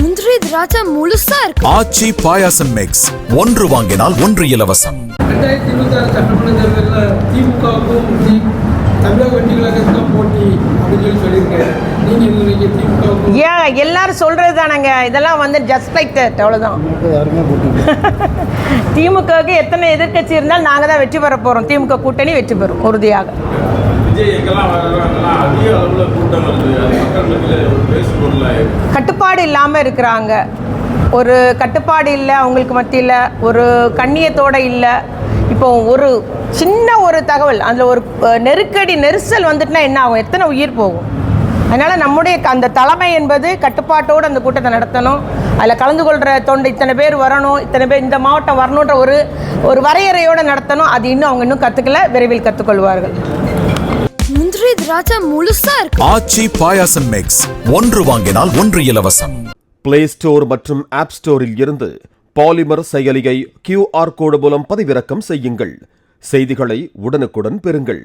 முந்திரி திராட்சை முழுசா இருக்கு. ஆச்சி பாயாசம் மிக்ஸ் ஒன்று வாங்கினால் ஒன்று இலவசம். ரெண்டாயிரத்தி இருபத்தி ஆறு சட்டமன்ற தேர்தலில் திமுகவுக்கும் தமிழக வெற்றி கழகத்துக்கும் போட்டி அப்படின்னு சொல்லி சொல்லியிருக்காரு. நீங்கள் இது வரைக்கும் திமுகவுக்கும் ஏன் எல்லாரும் சொல்றது தானங்க. இதெல்லாம் வந்து ஜஸ்ட் லைக் தட் அவ்வளோதான் திமுகவுக்கு எத்தனை எதிர்க்கட்சி இருந்தாலும் நாங்கள் தான் வெற்றி பெற போகிறோம் திமுக கூட்டணி வெற்றி பெறும் உறுதியாக. விஜய் எங்கெல்லாம் வர்றாங்கன்னா அதிக அளவில் கூட்டம் வருது. கட்டுப்பாடு இல்லாமல் இருக்கிறாங்க. ஒரு கட்டுப்பாடு இல்லை அவங்களுக்கு மத்தியில் ஒரு கண்ணியத்தோட இல்லை. இப்போ ஒரு சின்ன ஒரு தகவல் அதில் ஒரு நெருக்கடி நெரிசல் வந்துட்டுனா என்ன ஆகும்? எத்தனை உயிர் போகும்? அதனால் நம்முடைய அந்த தலைமை என்பது கட்டுப்பாட்டோடு அந்த கூட்டத்தை நடத்தணும். அதில் கலந்து கொள்கிற தொண்டு இத்தனை பேர் வரணும் இத்தனை பேர் இந்த மாவட்டம் வரணுன்ற ஒரு ஒரு வரையறையோடு நடத்தணும். அது இன்னும் அவங்க இன்னும் கற்றுக்கல விரைவில் கற்றுக்கொள்வார்கள் திராட்சை முழுசா இருக்கு. ஆச்சி பாயாசம் மிக்ஸ் ஒன்று வாங்கினால் ஒன்று இலவசம். பிளே ஸ்டோர் மற்றும் ஆப் ஸ்டோரில் இருந்து பாலிமர் செயலியை கியூஆர் கோடு மூலம் பதிவிறக்கம் செய்யுங்கள். செய்திகளை உடனுக்குடன் பெறுங்கள்.